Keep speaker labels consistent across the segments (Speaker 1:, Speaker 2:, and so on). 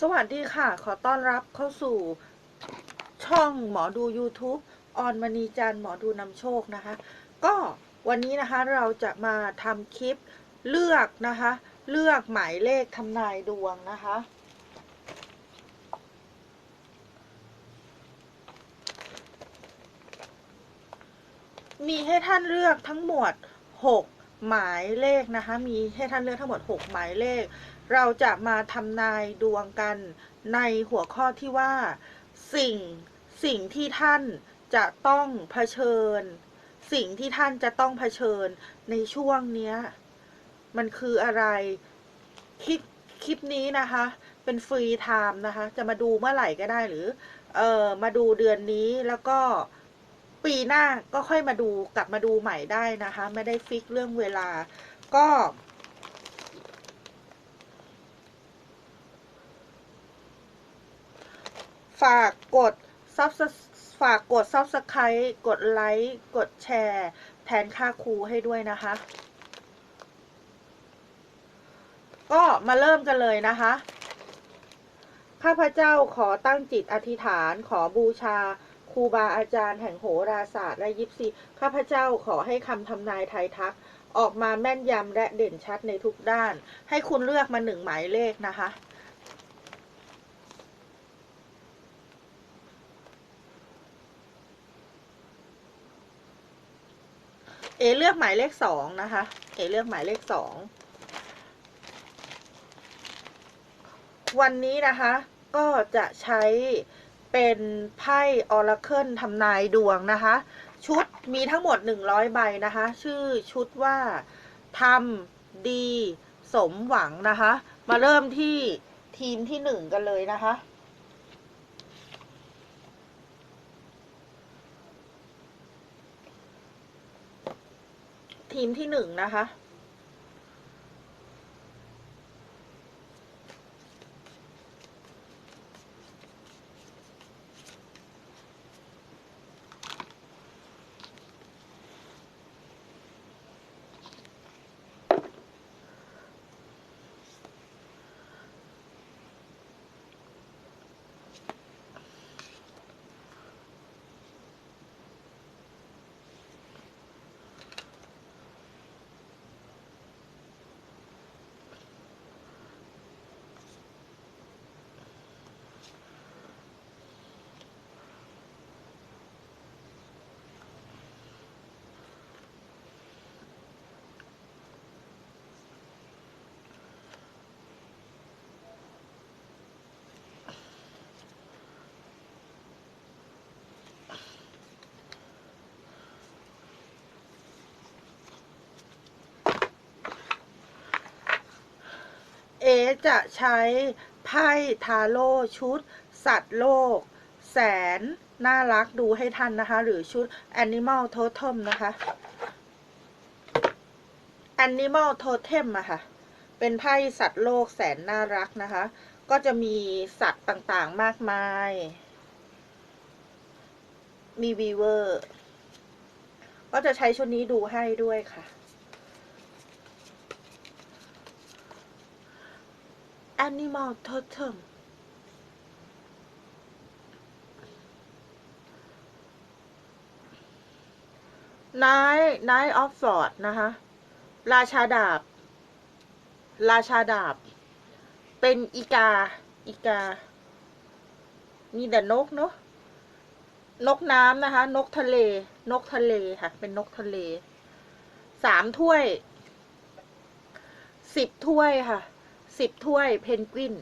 Speaker 1: สวัสดีค่ะ ขอต้อนรับเข้าสู่ช่องหมอดู YouTube ออนมณีจันหมอดูนำโชคนะคะ ก็วันนี้นะคะเราจะมาทำคลิปเลือกนะคะ เลือกหมายเลขทำนายดวงนะคะ มีให้ท่านเลือกทั้งหมด 6 หมายเลขนะคะ มีให้ท่านเลือกทั้งหมด 6 หมายเลข เราจะมาทำนายดวงกันในหัวข้อที่ว่า สิ่งสิ่งที่ท่านจะต้องเผชิญ สิ่งที่ท่านจะต้องเผชิญในช่วงเนี้ย มันคืออะไร คลิปคลิปนี้นะคะ เป็นฟรีไทม์นะคะ จะมาดูเมื่อไหร่ก็ได้หรือ เออมาดูเดือนนี้แล้วก็ปีหน้าก็ค่อยมาดูกลับมาดูใหม่ได้นะคะ ไม่ได้ฟิกเรื่องเวลา ก็ ฝากกดซับฝากกด subscribe กดไลค์ กดแชร์ แทนค่าครูให้ด้วยนะคะ ก็มาเริ่มกันเลยนะคะ ข้าพเจ้าขอตั้งจิตอธิษฐานขอบูชาครูบาอาจารย์แห่งโหราศาสตร์และยิปซีข้าพเจ้าขอให้คำทำนายไทยทัก ออกมาแม่นยำและเด่นชัดในทุกด้าน ให้คุณเลือกมาหนึ่งหมายเลขนะคะ เอเลือกหมายเลขสองนะคะ เอเลือกหมายเลขสอง วันนี้นะคะ ก็จะใช้เป็นไพ่ออราเคิลทำนายดวงนะคะ ชุดมีทั้งหมด 100 ใบนะคะ ชื่อชุดว่าทำดีสมหวังนะคะ มาเริ่มที่ทีมที่หนึ่งกันเลยนะคะ ทีมที่หนึ่งนะคะ อจะใช้ไพ่ทาโร่ชุด สัตว์โลก แสน น่ารักดูให้ทันนะคะ หรือชุด Animal Totem นะคะ Animal Totem อะค่ะ เป็นไพ่สัตว์โลกแสนน่ารักนะคะ ก็จะมีสัตว์ต่างๆมากมาย มีวีเวอร์ ก็จะใช้ชุดนี้ดูให้ด้วยค่ะ Animal Totem นายนายออฟฟอร์ดนะคะ ราชาดาบ ราชาดาบ เป็นอีกา อีกา มีแต่นกเนาะ นกน้ำนะคะ นกทะเล นกทะเลค่ะ เป็นนกทะเล สามถ้วย สิบถ้วยค่ะ สิบถ้วยเพนกวิน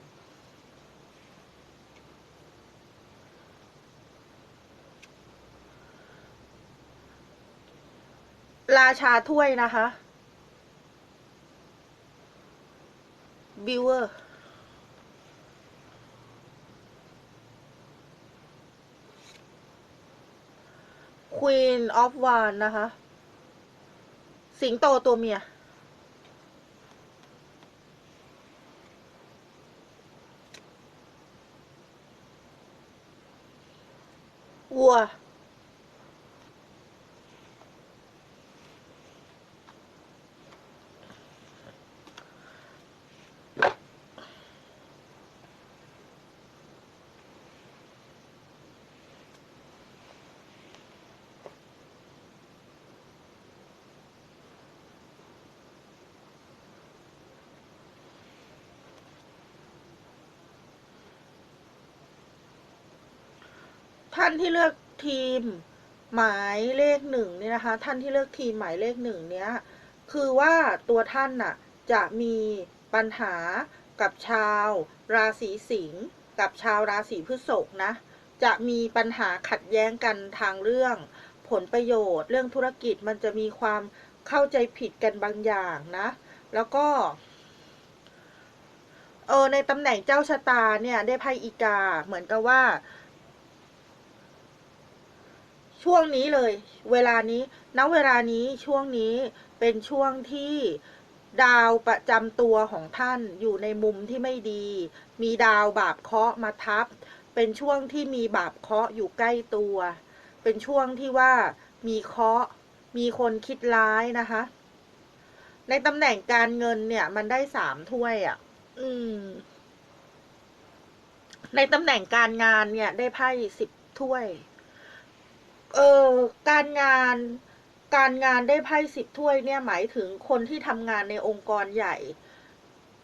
Speaker 1: ราชาถ้วยนะคะ บิวเวอร์ควีนออฟวานนะคะ สิงโตตัวเมีย วั ท่านที่เลือกทีมหมายเลขหนึ่งเนี่ยนะคะ ท่านที่เลือกทีมหมายเลขหนึ่งเนี้ยคือว่าตัวท่านน่ะจะมีปัญหากับชาว ราศีสิงห์กับชาวราศีพฤษภนะ จะมีปัญหาขัดแย้งกันทางเรื่อง ผลประโยชน์ เรื่องธุรกิจมันจะมีความเข้าใจผิดกันบางอย่างนะ แล้วก็เออในตำแหน่งเจ้าชะตาเนี่ยได้ไพ่อีกาเหมือนกับว่า ช่วงนี้เลย เวลานี้ณเวลานี้ช่วงนี้เป็นช่วงที่ดาวประจำตัวของท่านอยู่ในมุมที่ไม่ดี มีดาวบาปเคราะห์มาทับ เป็นช่วงที่มีบาปเคราะห์อยู่ใกล้ตัว เป็นช่วงที่ว่ามีเคราะห์มีคนคิดร้ายนะคะ ในตำแหน่งการเงินเนี่ย มันได้สามถ้วยอะ่ะ อืม ในตำแหน่งการงานเนี่ย ได้ไพ่สิบถ้วย เออการงานการงานได้ไพ่สิบถ้วยเนี่ยหมายถึงคนที่ทำงานในองค์กรใหญ่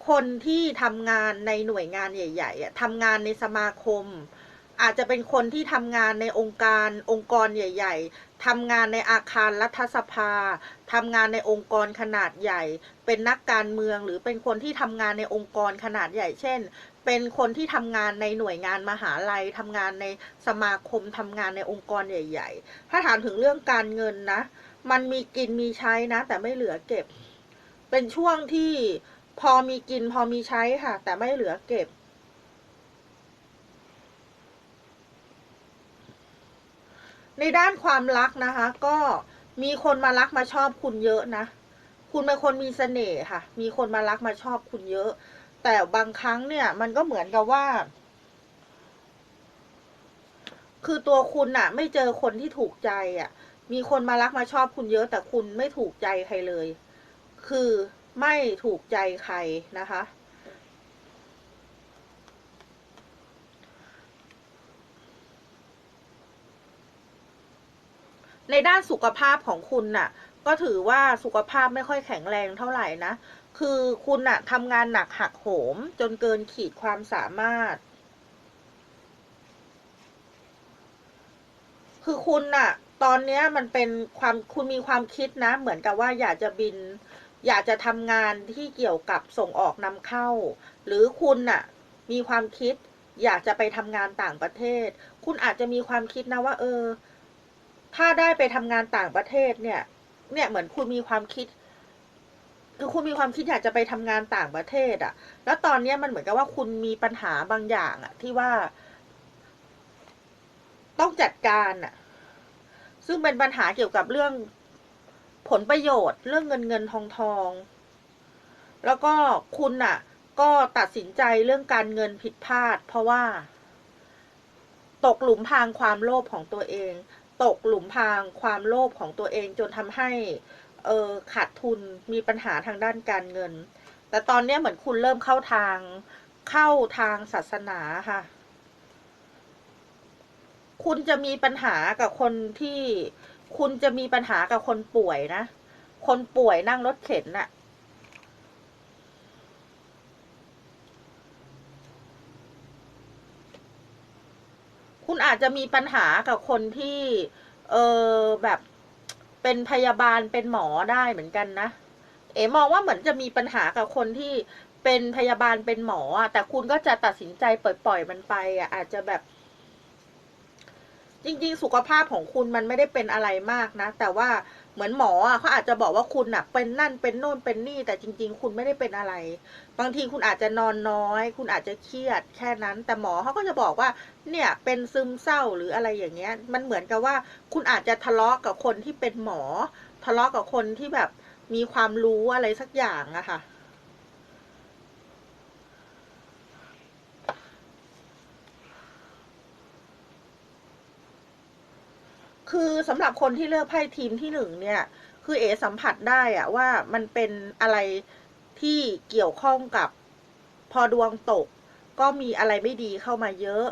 Speaker 1: คนที่ทำงานในหน่วยงานใหญ่ๆทำงานในสมาคม อาจจะเป็นคนที่ทำงานในองค์การองค์กรใหญ่ ๆทำงานในอาคารรัฐสภาทำงานในองค์กรขนาดใหญ่ เป็นนักการเมืองหรือเป็นคนที่ทำงานในองค์กรขนาดใหญ่ เช่น เป็นคนที่ทำงานในหน่วยงานมหาลัยทำงานในสมาคมทำงานในองค์กรใหญ่ ๆ ถ้าถามถึงเรื่องการเงินนะ มันมีกินมีใช้นะ แต่ไม่เหลือเก็บ เป็นช่วงที่พอมีกินพอมีใช้ค่ะ แต่ไม่เหลือเก็บ ในด้านความรักนะคะ ก็มีคนมารักมาชอบคุณเยอะนะ คุณเป็นคนมีเสน่ห์ค่ะ มีคนมารักมาชอบคุณเยอะ แต่บางครั้งเนี่ยมันก็เหมือนกับว่า คือตัวคุณน่ะไม่เจอคนที่ถูกใจอะมีคนมารักมาชอบคุณเยอะแต่คุณไม่ถูกใจใครเลย คือไม่ถูกใจใครนะคะ ในด้านสุขภาพของคุณน่ะ ก็ถือว่าสุขภาพไม่ค่อยแข็งแรงเท่าไหร่นะ คือคุณน่ะทำงานหนักหักโหม จนเกินขีดความสามารถ คือคุณน่ะตอนเนี้ยมันเป็นความคุณมีความคิดนะ เหมือนกับว่าอยากจะบิน อยากจะทำงานที่เกี่ยวกับส่งออกนำเข้า หรือคุณน่ะมีความคิด อยากจะไปทำงานต่างประเทศ คุณอาจจะมีความคิดนะว่า เออ ถ้าได้ไปทำงานต่างประเทศเนี่ย เนี่ยเหมือนคุณมีความคิด คือคุณมีความคิดอยากจะไปทำงานต่างประเทศอะแล้วตอนเนี้ยมันเหมือนกับว่าคุณมีปัญหาบางอย่างอะที่ว่า ต้องจัดการอะซึ่งเป็นปัญหาเกี่ยวกับเรื่องผลประโยชน์ เรื่องเงินเงินทองทอง แล้วก็คุณน่ะ ก็ตัดสินใจเรื่องการเงินผิดพลาด เพราะว่า ตกหลุมพรางความโลภของตัวเอง ตกหลุมพรางความโลภของตัวเองจนทำให้ เออขาดทุนมีปัญหาทางด้านการเงิน แต่ตอนเนี้ยเหมือนคุณเริ่มเข้าทางเข้าทางศาสนาค่ะ คุณจะมีปัญหากับคนที่ คุณจะมีปัญหากับคนป่วยนะ คนป่วยนั่งรถเข็นน่ะคุณอาจจะมีปัญหากับคนที่ เออแบบ เป็นพยาบาลเป็นหมอได้เหมือนกันนะ เอ๋มองว่าเหมือนจะมีปัญหากับคนที่เป็นพยาบาลเป็นหมออะแต่คุณก็จะตัดสินใจปล่อยๆมันไปอะอาจจะแบบ จริง ๆ สุขภาพของคุณมันไม่ได้เป็นอะไรมากนะ แต่ว่า เหมือนหมออะเขาอาจจะบอกว่าคุณอะ เป็นนั่นเป็นโน่นเป็นนี่ แต่จริง ๆ คุณไม่ได้เป็นอะไร บางทีคุณอาจจะนอนน้อย คุณอาจจะเครียดแค่นั้น แต่หมอเขาก็จะบอกว่า เนี่ยเป็นซึมเศร้าหรืออะไรอย่างเงี้ย มันเหมือนกับว่า คุณอาจจะทะเลาะกับคนที่เป็นหมอ ทะเลาะกับคนที่แบบมีความรู้อะไรสักอย่างอะค่ะ คือสำหรับคนที่เลือกไพ่ทีมที่หนึ่งเนี่ย คือเอสัมผัสได้อะว่ามันเป็นอะไรที่เกี่ยวข้องกับพอดวงตก ก็มีอะไรไม่ดีเข้ามาเยอะ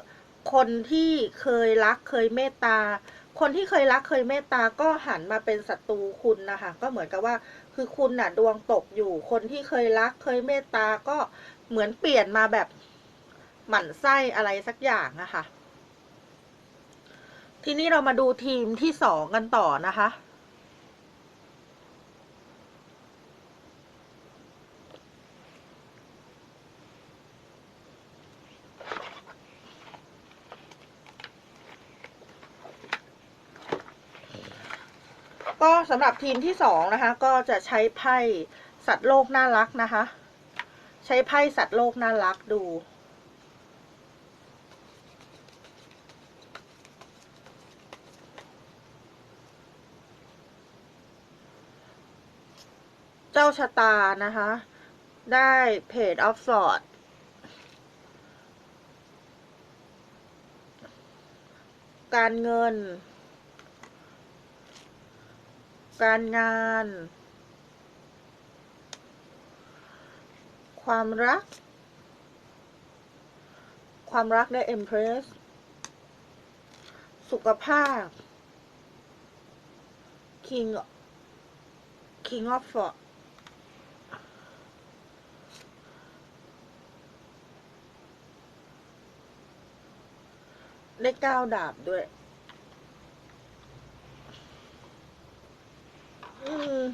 Speaker 1: คนที่เคยรักเคยเมตตา คนที่เคยรักเคยเมตตาก็หันมาเป็นศัตรูคุณนะคะ ก็เหมือนกับว่าคือคุณน่ะดวงตกอยู่ คนที่เคยรักเคยเมตตาก็เหมือนเปลี่ยนมาแบบหมั่นไส้อะไรสักอย่างอะค่ะ ทีนี้เรามาดูทีมที่สองกันต่อนะคะ ก็สำหรับทีมที่สองนะคะ ก็จะใช้ไพ่สัตว์โลกน่ารักนะคะ ใช้ไพ่สัตว์โลกน่ารักดู จ้าชะตานะคะ ได้เพจออฟสอดการเงิน การงาน ความรัก ความรักได้ Empress สุขภาพ King King of Swords ได้เก้าดาบด้วย อืม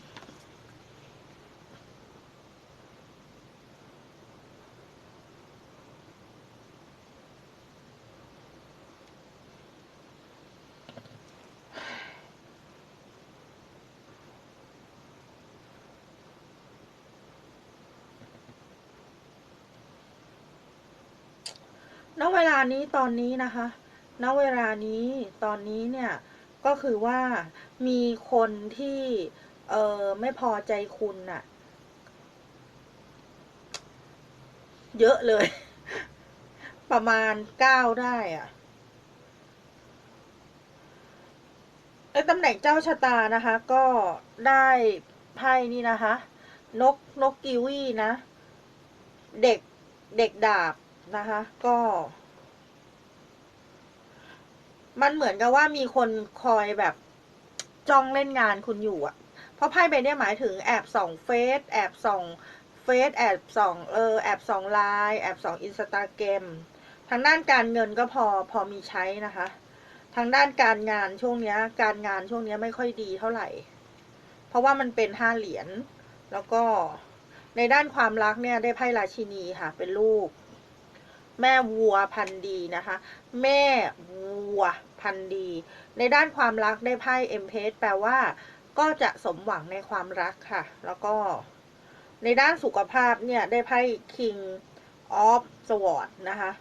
Speaker 1: ณเวลานี้ตอนนี้นะคะ ณเวลานี้ตอนนี้เนี่ยก็คือว่ามีคนที่เออไม่พอใจคุณน่ะ เยอะเลย ประมาณเก้าได้อะไอ้ตำแหน่งเจ้าชะตานะคะ ก็ได้ไพ่นี่นะคะ นกนกกิวี่นะ เด็กเด็กดาบนะคะ ก็ มันเหมือนกับว่ามีคนคอยแบบจ้องเล่นงานคุณอยู่อะเพราะไพ่ใบนี้หมายถึงแอบส่องเฟซแอบส่องเฟซแอบส่องเออแอบส่องไลน์แอบส่องอินสตาแกรมทางด้านการเงินก็พอพอมีใช้นะคะ ทางด้านการงานช่วงเนี้ยการงานช่วงเนี้ยไม่ค่อยดีเท่าไหร่ เพราะว่ามันเป็นห้าเหรียญแล้วก็ในด้านความรักเนี่ยได้ไพ่ราชินีค่ะ เป็นลูก แม่วัวพันดีนะคะ แม่วัว พันดี ในด้านความรักได้ไพ่เอ็มเพสแปลว่า ก็จะสมหวังในความรักค่ะ แล้วก็ ในด้านสุขภาพเนี่ยได้ไพ่ King of Swords นะคะ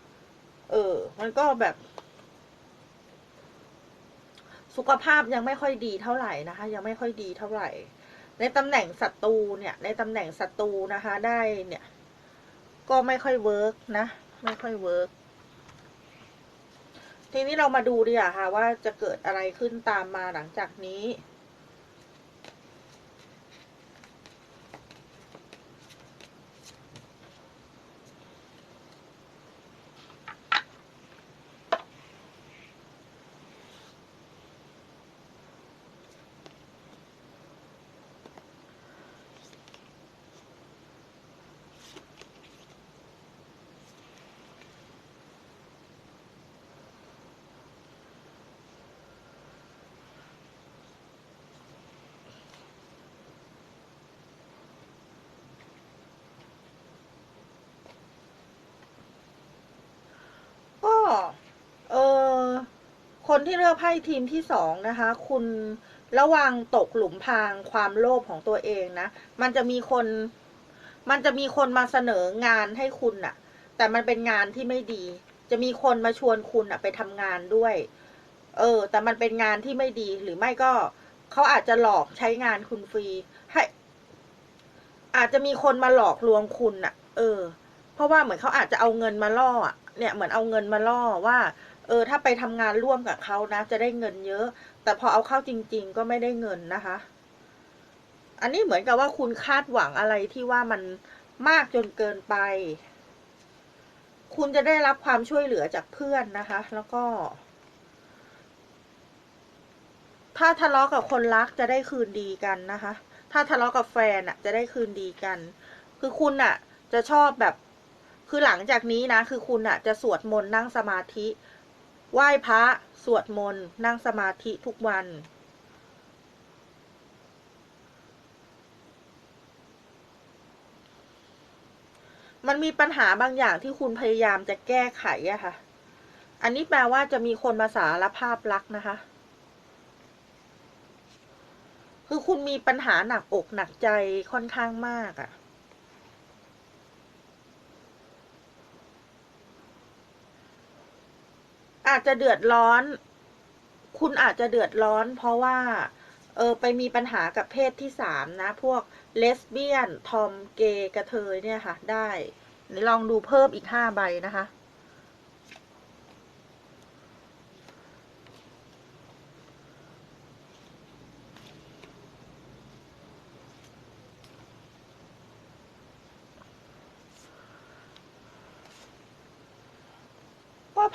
Speaker 1: เออ มันก็แบบ สุขภาพยังไม่ค่อยดีเท่าไหร่นะคะ ยังไม่ค่อยดีเท่าไหร่ ในตำแหน่งศัตรูเนี่ย ในตำแหน่งศัตรูนะคะ ได้เนี่ย ก็ไม่ค่อยเวิร์กนะ ไม่ค่อยเวิร์ก ทีนี้เรามาดูดีกว่าค่ะ ว่าจะเกิดอะไรขึ้นตามมาหลังจากนี้ ก็เออ คนที่เลือกไพ่ทีมที่สองนะคะ คุณระวังตกหลุมพรางความโลภของตัวเองนะ มันจะมีคน มันจะมีคนมาเสนองานให้คุณน่ะแต่มันเป็นงานที่ไม่ดี จะมีคนมาชวนคุณน่ะไปทำงานด้วย เออ แต่มันเป็นงานที่ไม่ดีหรือไม่ก็เขาอาจจะหลอกใช้งานคุณฟรี ให้ อาจจะมีคนมาหลอกลวงคุณน่ะเออ เพราะว่าเหมือนเขาอาจจะเอาเงินมาล่ออะเนี่ยเหมือนเอาเงินมาล่อว่า เออถ้าไปทำงานร่วมกับเขานะ จะได้เงินเยอะ แต่พอเอาเข้าจริง ๆ ก็ไม่ได้เงินนะคะ อันนี้เหมือนกับว่าคุณคาดหวังอะไรที่ว่ามันมากจนเกินไป คุณจะได้รับความช่วยเหลือจากเพื่อนนะคะ แล้วก็ ถ้าทะเลาะกับคนรักจะได้คืนดีกันนะคะ ถ้าทะเลาะกับแฟนอะจะได้คืนดีกัน คือคุณอะจะชอบแบบ คือหลังจากนี้นะ คือคุณอะจะสวดมนต์นั่งสมาธิ ไหว้พระ สวดมนต์ นั่งสมาธิทุกวัน มันมีปัญหาบางอย่างที่คุณพยายามจะแก้ไขอะค่ะ อันนี้แปลว่าจะมีคนมาสารภาพรักนะคะ คือคุณมีปัญหาหนักอกหนักใจค่อนข้างมากอะ อาจจะเดือดร้อน คุณอาจจะเดือดร้อน เพราะว่า เออ ไปมีปัญหากับเพศที่สามนะ พวกเลสเบี้ยน ทอม เกย์ กระเทยเนี่ยค่ะ ได้ลองดูเพิ่มอีกห้าใบนะคะ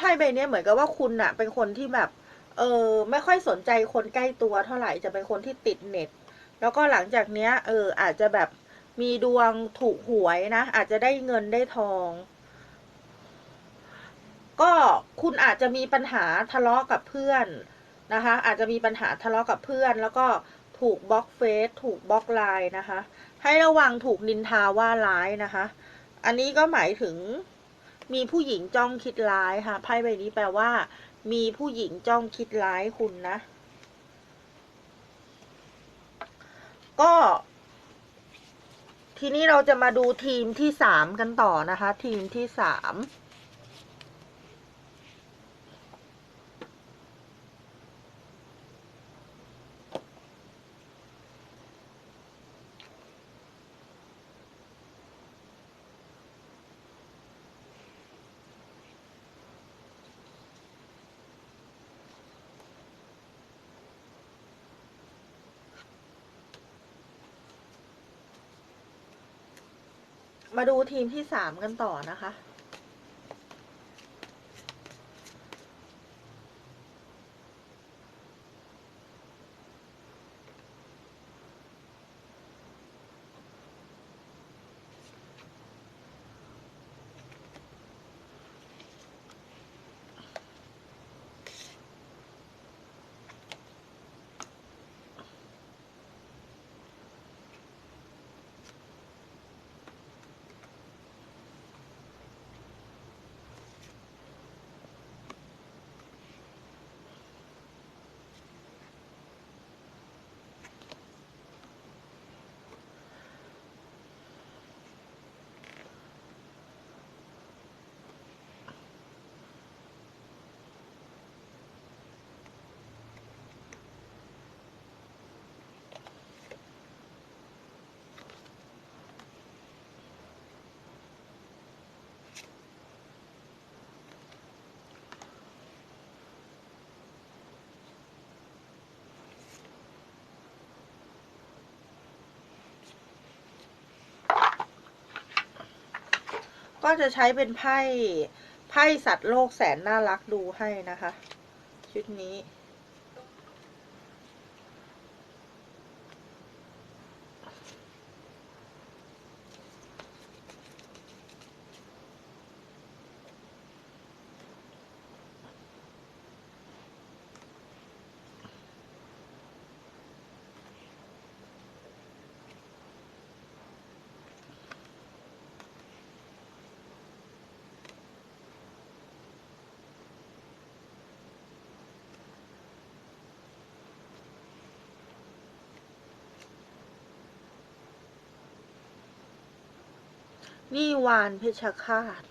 Speaker 1: พ่ใบเนี้ยเหมือนกับว่าคุณอะเป็นคนที่แบบ เออไม่ค่อยสนใจคนใกล้ตัวเท่าไหร่จะเป็นคนที่ติดเน็ต แล้วก็หลังจากเนี้ย เออ อาจจะแบบมีดวงถูกหวยนะ อาจจะได้เงินได้ทอง ก็คุณอาจจะมีปัญหาทะเลาะกับเพื่อนนะคะ อาจจะมีปัญหาทะเลาะกับเพื่อน แล้วก็ถูกบล็อกเฟซถูกบล็อกไลน์นะคะ ให้ระวังถูกนินทาว่าร้ายนะคะ อันนี้ก็หมายถึง มีผู้หญิงจ้องคิดร้ายค่ะไพ่ใบนี้แปลว่า มีผู้หญิงจ้องคิดร้ายคุณนะ ก็ ทีนี้เราจะมาดูทีมที่สามกันต่อนะคะ ทีมที่สาม มาดูทีมที่สามกันต่อนะคะ ก็จะใช้เป็นไพ่ไพ่สัตว์โลกแสนน่ารักดูให้นะคะ ชุดนี้ นี่วานเพชรฆาต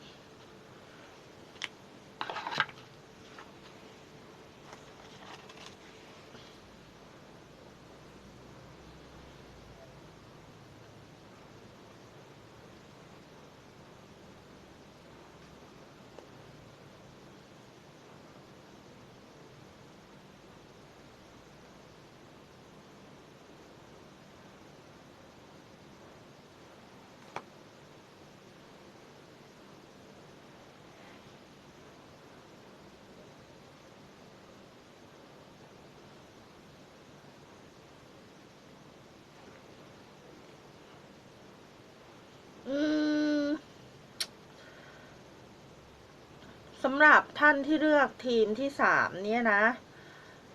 Speaker 1: ำหรับท่านที่เลือกทีมที่สามเนี่ยนะ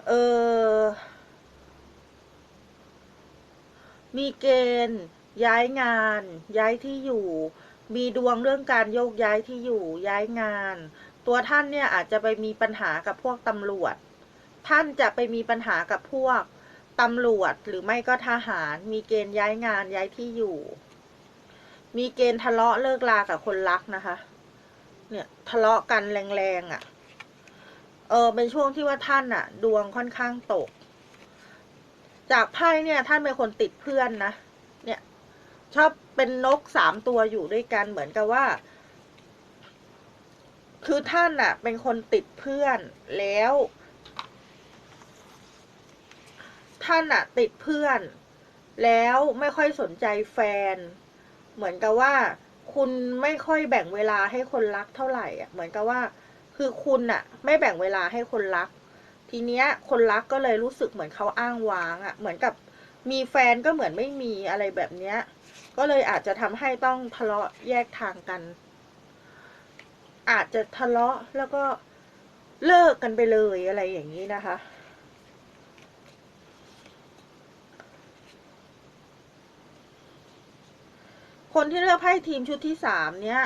Speaker 1: เออ มีเกณฑ์ ย้ายงาน ย้ายที่อยู่ มีดวงเรื่องการโยกย้ายที่อยู่ ย้ายงาน ตัวท่านเนี่ยอาจจะไปมีปัญหากับพวกตำรวจ ท่านจะไปมีปัญหากับพวกตำรวจหรือไม่ก็ทหาร มีเกณฑ์ย้ายงานย้ายที่อยู่ มีเกณฑ์ทะเลาะเลิกลากับคนรักนะคะ เนี่ยทะเลาะกันแรงๆอะ่ะ เออเป็นช่วงที่ว่าท่านอะ่ะ ดวงค่อนข้างตก จากไพ่เนี่ย ท่านเป็นคนติดเพื่อนนะ เนี่ย ชอบเป็นนกสามตัวอยู่ด้วยกันเหมือนกับว่า คือท่านอะ่ะ เป็นคนติดเพื่อนแล้ว ท่านอะติดเพื่อน แล้วไม่ค่อยสนใจแฟน เหมือนกับว่า คุณไม่ค่อยแบ่งเวลาให้คนรักเท่าไหร่อะเหมือนกับว่า คือคุณอะ ไม่แบ่งเวลาให้คนรัก ทีเนี้ย คนรักก็เลยรู้สึกเหมือนเขาอ้างว้างอะ เหมือนกับมีแฟนก็เหมือนไม่มีอะไรแบบเนี้ย ก็เลยอาจจะทำให้ต้องทะเลาะแยกทางกัน อาจจะทะเลาะแล้วก็เลิกกันไปเลยอะไรอย่างนี้นะคะ คนที่เลือกไพ่ทีมชุดที่สามเนี้ย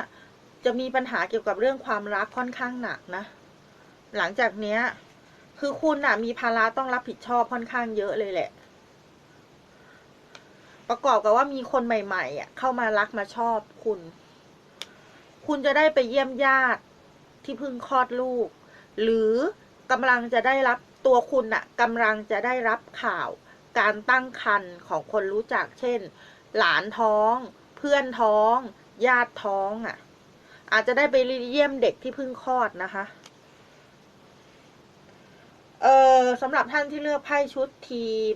Speaker 1: จะมีปัญหาเกี่ยวกับเรื่องความรักค่อนข้างหนักนะ หลังจากเนี้ย คือคุณน่ะมีภาระต้องรับผิดชอบค่อนข้างเยอะเลยแหละ ประกอบกับว่ามีคนใหม่ๆอะเข้ามารักมาชอบคุณ คุณจะได้ไปเยี่ยมญาติที่เพิ่งคลอดลูก หรือกำลังจะได้รับตัวคุณน่ะกำลังจะได้รับข่าว การตั้งครรภ์ของคนรู้จัก เช่น หลานท้อง พื่อนท้อง ญาติท้องอะ อาจจะได้ไปเยี่ยมเด็กที่เพิ่งคลอดนะคะ เออสำหรับท่านที่เลือกไพ่ชุดทีม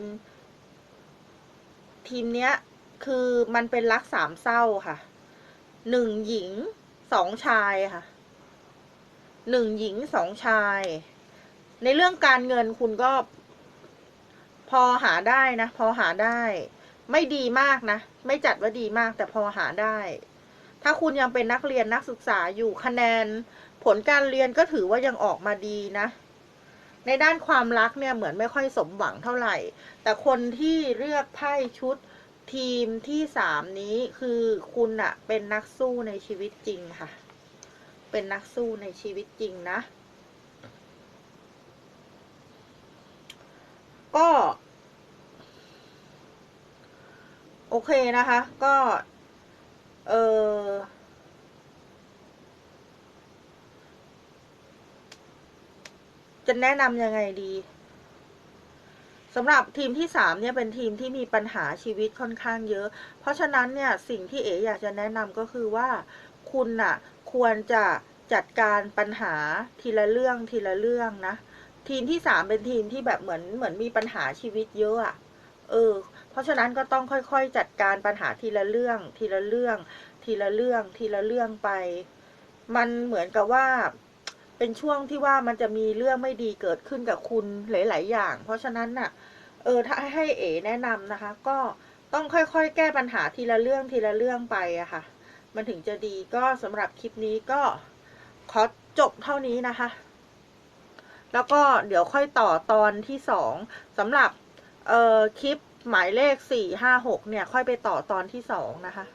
Speaker 1: ทีมเนี้ย คือมันเป็นรักสามเศร้าค่ะ หนึ่งหญิงสองชายค่ะ หนึ่งหญิงสองชาย ในเรื่องการเงินคุณก็พอหาได้นะ พอหาได้ ไม่ดีมากนะ ไม่จัดว่าดีมากแต่พอหาได้ ถ้าคุณยังเป็นนักเรียนนักศึกษาอยู่คะแนน ผลการเรียนก็ถือว่ายังออกมาดีนะ ในด้านความรักเนี่ยเหมือนไม่ค่อยสมหวังเท่าไหร่ แต่คนที่เลือกไพ่ชุดทีมที่สามนี้คือคุณอะเป็นนักสู้ในชีวิตจริงค่ะ เป็นนักสู้ในชีวิตจริงนะ ก็ โอเคนะคะ ก็ เออจะแนะนำยังไงดีสำหรับทีมที่สามเนี่ยเป็นทีมที่มีปัญหาชีวิตค่อนข้างเยอะ เพราะฉะนั้นเนี่ยสิ่งที่เอ๋อยากจะแนะนำก็คือว่า คุณน่ะควรจะจัดการปัญหาทีละเรื่องทีละเรื่องนะ ทีมที่สามเป็นทีมที่แบบเหมือนเหมือนมีปัญหาชีวิตเยอะอะเออ เพราะฉะนั้นก็ต้องค่อยๆ จัดการปัญหาทีละเรื่อง ทีละเรื่อง ทีละเรื่อง ทีละเรื่องไป มันเหมือนกับว่า เป็นช่วงที่ว่ามันจะมีเรื่องไม่ดีเกิดขึ้นกับคุณหลาย ๆ อย่าง เพราะฉะนั้นน่ะ เออถ้าให้เอ๋แนะนำนะคะ ก็ต้องค่อยๆ แก้ปัญหาทีละเรื่องทีละเรื่องไปอะค่ะ มันถึงจะดีก็สำหรับคลิปนี้ก็ขอจบเท่านี้นะคะ แล้วก็เดี๋ยวค่อยต่อตอนที่สองสำหรับ เอ่อ คลิป หมายเลขสี่ห้าหกเนี่ย ค่อยไปต่อตอนที่สองนะคะ